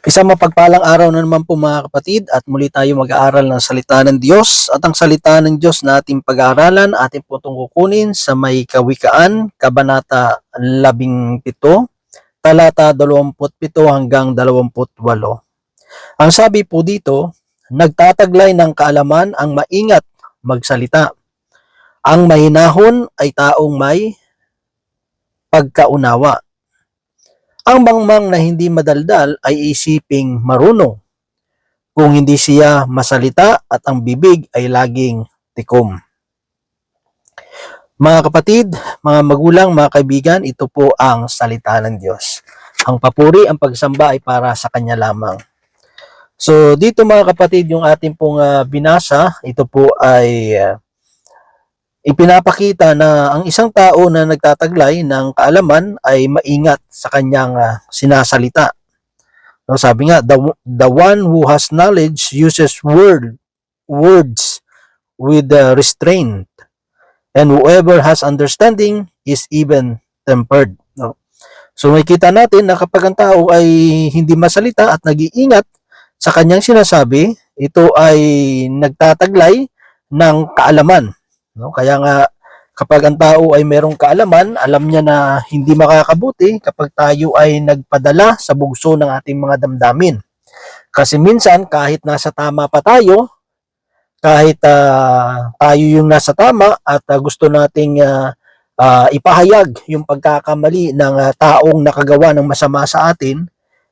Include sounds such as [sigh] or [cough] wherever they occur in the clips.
Isang mapagpalang araw na naman po mga kapatid at muli tayo mag-aaral ng salita ng Diyos at ang salita ng Diyos na ating pag-aaralan ating po itong kukunin sa may kawikaan, kabanata 17, talata 27 hanggang 28. Ang sabi po dito, nagtataglay ng kaalaman ang maingat magsalita. Ang mahinahon ay taong may pagkaunawa. Ang mangmang na hindi madaldal ay isiping marunong. Kung hindi siya masalita at ang bibig ay laging tikom. Mga kapatid, mga magulang, mga kaibigan, ito po ang salita ng Diyos. Ang papuri, ang pagsamba ay para sa Kanya lamang. So dito mga kapatid, yung ating pong ah, binasa, ito po ay ah, ipinapakita na ang isang tao na nagtataglay ng kaalaman ay maingat sa kanyang ah, sinasalita. No, sabi nga, the, the one who has knowledge uses word, words with uh, restraint. And whoever has understanding is even tempered. No? So makikita natin na kapag ang tao ay hindi masalita at nag-iingat sa kanyang sinasabi, ito ay nagtataglay ng kaalaman. No? Kaya nga kapag ang tao ay merong kaalaman, alam niya na hindi makakabuti kapag tayo ay nagpadala sa bugso ng ating mga damdamin. Kasi minsan kahit nasa tama pa tayo, kahit ah, tayo yung nasa tama at ah, gusto nating ah, ah, ipahayag yung pagkakamali ng ah, taong nakagawa ng masama sa atin,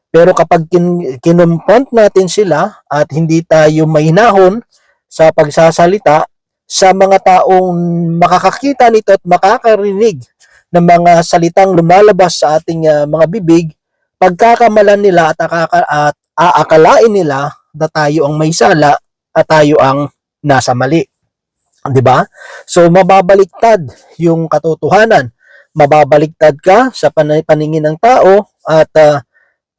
pero kapag kin- kinumpont natin sila at hindi tayo mahinahon sa pagsasalita, sa mga taong makakakita nito at makakarinig ng mga salitang lumalabas sa ating ah, mga bibig, pagkakamalan nila at, akaka, at aakalain nila na tayo ang may sala at tayo ang nasa mali. 'Di ba? So mababaliktad yung katotohanan. Mababaliktad ka sa pan- paningin ng tao at ah,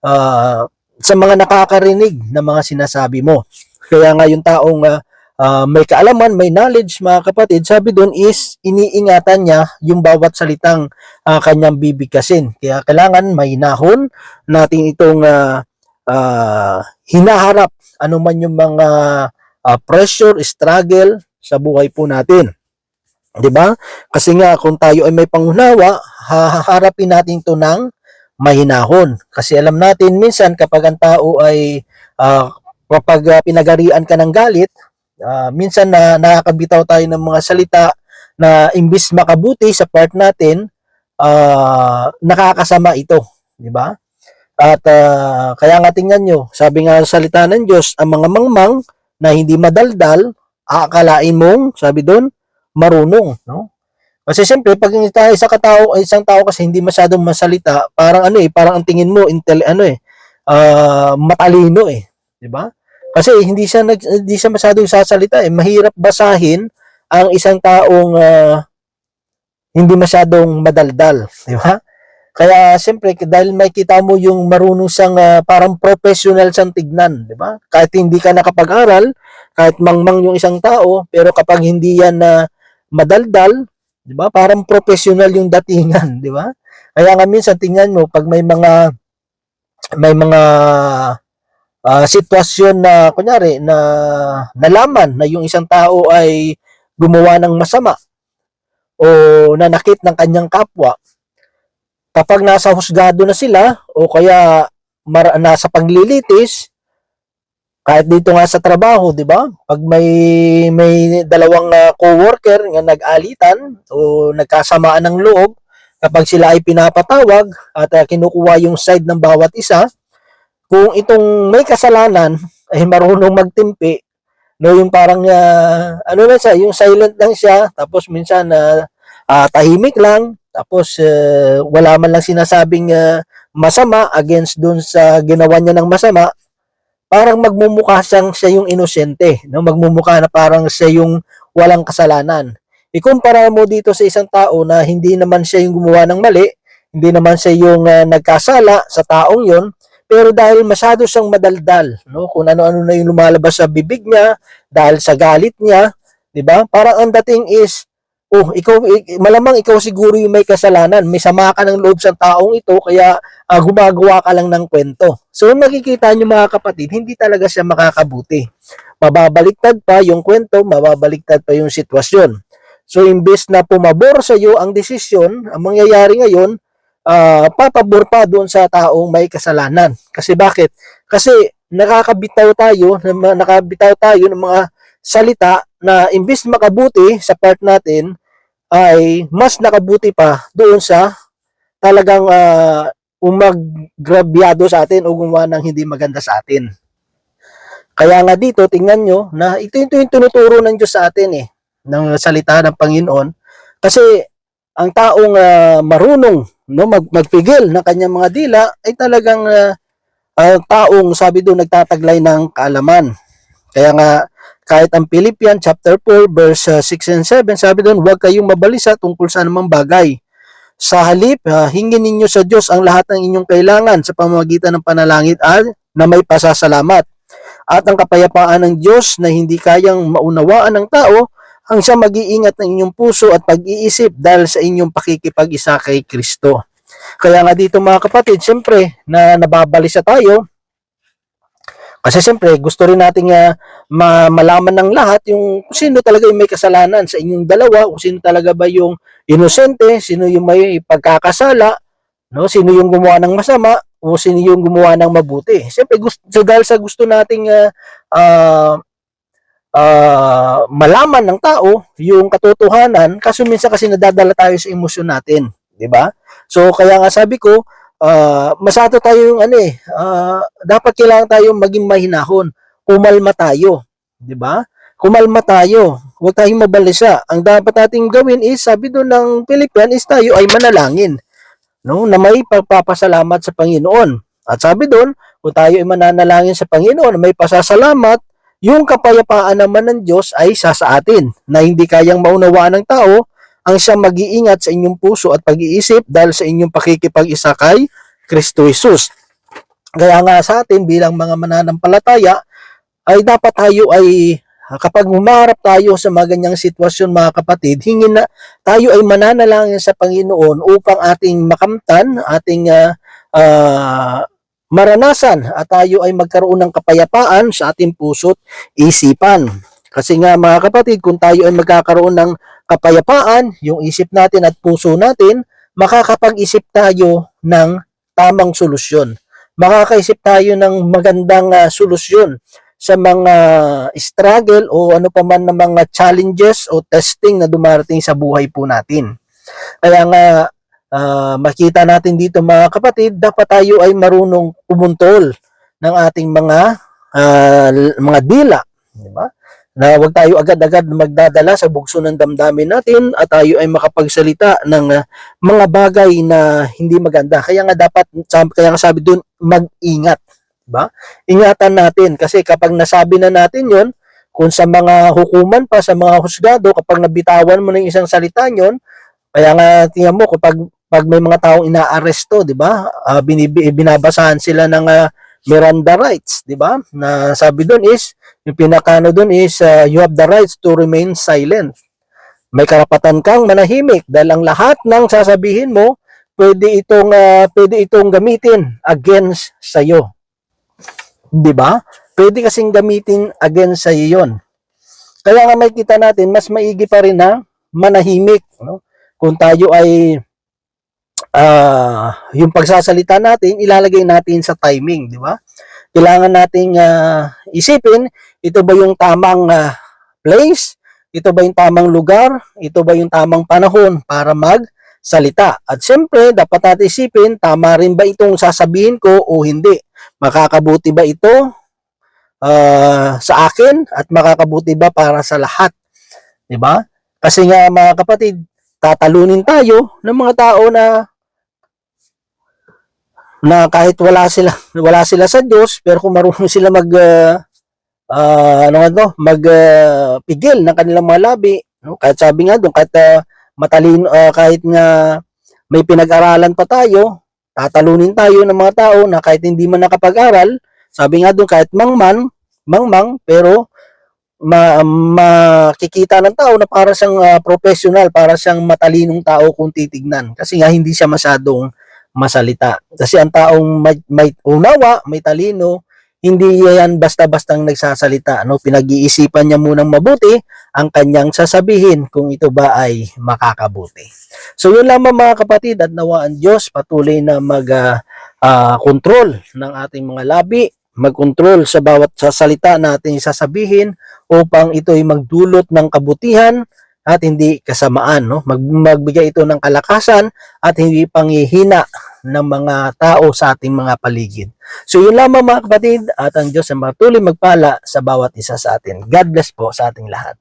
ah, sa mga nakakarinig ng mga sinasabi mo. Kaya nga yung taong ah, ah, may kaalaman, may knowledge, mga kapatid, sabi doon is iniingatan niya yung bawat salitang ah, kanyang bibigkasin. Kaya kailangan mahinahon natin itong ah, ah, hinaharap anuman yung mga ah, pressure, struggle sa buhay po natin. 'Di ba? Kasi nga kung tayo ay may pangunawa, haharapin natin 'to ng mahinahon. Kasi alam natin minsan kapag ang tao ay ah, kapag ah, pinagarian ka ng galit, ah, minsan na nakakabitaw tayo ng mga salita na imbis makabuti sa part natin, ah, nakakasama ito, 'di ba? At ah, kaya nga tingnan nyo, sabi nga sa salita ng Diyos, ang mga mangmang na hindi madaldal, aakalain mong, sabi doon, marunong, no? Kasi siyempre, pag tayo sa katao, isang tao kasi hindi masyadong masalita, parang ano eh, parang ang tingin mo, intel, ano eh, ah, matalino eh, di ba? Kasi hindi siya nag, hindi siya masyadong sasalita eh, mahirap basahin ang isang taong ah, hindi masyadong madaldal, di ba? Kaya siyempre dahil makita mo yung marunong siyang ah, parang professional siyang tignan, di ba? Kahit hindi ka nakapag-aral, kahit mangmang yung isang tao, pero kapag hindi yan na madaldal, di ba? Parang professional yung datingan, [laughs] di ba? Kaya nga minsan tingnan mo pag may mga may mga ah, sitwasyon na kunyari na nalaman na yung isang tao ay gumawa ng masama o nanakit ng kanyang kapwa, kapag nasa husgado na sila o kaya mar- nasa paglilitis, kahit dito nga sa trabaho, 'di ba? Pag may may dalawang ah, co-worker nga nag-alitan o nagkasamaan ng loob, kapag sila ay pinapatawag at ah, kinukuha yung side ng bawat isa, kung itong may kasalanan ay marunong magtimpi, no, yung parang ah, ano lang siya, yung silent lang siya, tapos minsan na tahimik lang, tapos eh, wala man lang sinasabing ah, masama against dun sa ginawa niya ng masama, parang magmumukha siyang siya yung inosente, no? Magmumukha na parang siya yung walang kasalanan. Ikumpara mo dito sa isang tao na hindi naman siya yung gumawa ng mali, hindi naman siya yung ah, nagkasala sa taong yon, pero dahil masyado siyang madaldal, no? Kung ano-ano na yung lumalabas sa bibig niya dahil sa galit niya, 'di ba? Parang ang dating is oh, ikaw, ik- malamang ikaw siguro yung may kasalanan. May sama ka ng loob sa taong ito, kaya ah, gumagawa ka lang ng kwento. So, makikita nyo mga kapatid, hindi talaga siya makakabuti. Mababaliktad pa yung kwento, mababaliktad pa yung sitwasyon. So, imbes na pumabor sa iyo ang desisyon, ang mangyayari ngayon, ah, papabor pa doon sa taong may kasalanan. Kasi bakit? Kasi nakakabitaw tayo, nakabitaw tayo ng mga salita na imbes makabuti sa part natin, ay mas nakabuti pa doon sa talagang uh, umaggrabyado sa atin o gumawa ng hindi maganda sa atin. Kaya nga dito, tingnan nyo na ito, ito yung tinuturo ng Diyos sa atin eh, ng salita ng Panginoon. Kasi ang taong uh, marunong no, mag, magpigil ng kanyang mga dila ay talagang uh, uh, taong sabi doon nagtataglay ng kaalaman. Kaya nga kahit ang Philippians chapter 4 verse uh, 6 and 7 sabi doon huwag kayong mabalisa tungkol sa anumang bagay. Sa halip, uh, hingin ninyo sa Diyos ang lahat ng inyong kailangan sa pamamagitan ng panalangin at na may pasasalamat. At ang kapayapaan ng Diyos na hindi kayang maunawaan ng tao ang siya mag-iingat ng inyong puso at pag-iisip dahil sa inyong pakikipag-isa kay Kristo. Kaya nga dito mga kapatid, siyempre na nababalisa tayo, kasi siyempre gusto rin nating uh, ma- malaman ng lahat yung sino talaga yung may kasalanan sa inyong dalawa, kung sino talaga ba yung inosente, sino yung may pagkakasala, no? sino yung gumawa ng masama, o sino yung gumawa ng mabuti. Siyempre gusto, so dahil sa gusto nating uh, uh, uh, malaman ng tao yung katotohanan kasi minsan kasi nadadala tayo sa emosyon natin, 'di ba? So kaya nga sabi ko, uh, masato tayo yung ano eh, uh, dapat kailangan tayo maging mahinahon. Kumalma tayo, 'di ba? Kumalma tayo. Huwag tayong mabalisa. Ang dapat nating gawin is, sabi doon ng Pilipian, is tayo ay manalangin. No? Na may pagpapasalamat sa Panginoon. At sabi doon, kung tayo ay mananalangin sa Panginoon, may pasasalamat, yung kapayapaan naman ng Diyos ay sa sa atin na hindi kayang maunawaan ng tao ang siyang mag-iingat sa inyong puso at pag-iisip dahil sa inyong pakikipag-isa kay Kristo Jesus. Kaya nga sa atin bilang mga mananampalataya ay dapat tayo ay kapag humarap tayo sa mga ganyang sitwasyon mga kapatid, hingin na tayo ay mananalangin sa Panginoon upang ating makamtan, ating uh, uh, maranasan at tayo ay magkaroon ng kapayapaan sa ating puso't isipan. Kasi nga mga kapatid, kung tayo ay magkakaroon ng kapayapaan, yung isip natin at puso natin, makakapag-isip tayo ng tamang solusyon. Makakaisip tayo ng magandang uh, solusyon sa mga struggle o ano pa man na mga challenges o testing na dumarating sa buhay po natin. Kaya nga uh, makita natin dito mga kapatid, dapat tayo ay marunong pumuntol ng ating mga uh, mga dila, di ba? Na wag tayo agad-agad magdadala sa bugso ng damdamin natin at tayo ay makapagsalita ng uh, mga bagay na hindi maganda. Kaya nga dapat kaya nga sabi doon mag-ingat, di ba? Ingatan natin kasi kapag nasabi na natin 'yon, kung sa mga hukuman pa sa mga husgado kapag nabitawan mo ng isang salita nyon, kaya nga tingnan mo kapag pag may mga taong inaaresto, 'di ba? Uh, binabasahan sila ng uh, Miranda rights, 'di ba? Na sabi doon is yung pinakano doon is uh, you have the rights to remain silent. May karapatan kang manahimik dahil ang lahat ng sasabihin mo pwede itong uh, pwede itong gamitin against sa iyo. 'Di ba? Pwede kasing gamitin against sa iyo. Kaya nga makita natin mas maigi pa rin na manahimik, no? Kung tayo ay uh, yung pagsasalita natin, ilalagay natin sa timing, di ba? Kailangan nating uh, isipin, ito ba yung tamang uh, place? Ito ba yung tamang lugar? Ito ba yung tamang panahon para magsalita? At siyempre, dapat natin isipin, tama rin ba itong sasabihin ko o hindi? Makakabuti ba ito uh, sa akin at makakabuti ba para sa lahat? 'Di ba? Kasi nga mga kapatid, tatalunin tayo ng mga tao na na kahit wala sila [laughs] wala sila sa Diyos pero kung marunong sila mag uh, uh, ano nga mag uh, pigil ng kanilang mga labi no kahit sabi nga doon kahit uh, matalino uh, kahit nga may pinag-aralan pa tayo tatalunin tayo ng mga tao na kahit hindi man nakapag-aral sabi nga doon kahit mangman mangmang pero ma, makikita ng tao na para siyang ah, professional, para siyang matalinong tao kung titignan. Kasi nga hindi siya masyadong masalita. Kasi ang taong may, may unawa, may talino, hindi yan basta-bastang nagsasalita. No? Pinag-iisipan niya munang mabuti ang kanyang sasabihin kung ito ba ay makakabuti. So yun lamang mga kapatid at nawa ang Diyos patuloy na mag ah, ah, control ng ating mga labi, mag-control sa bawat sasalita natin sasabihin upang ito ay magdulot ng kabutihan at hindi kasamaan. No? Mag, magbigay ito ng kalakasan at hindi panghihina ng mga tao sa ating mga paligid. So yun lamang mga kapatid at ang Diyos ay patuloy magpala sa bawat isa sa atin. God bless po sa ating lahat.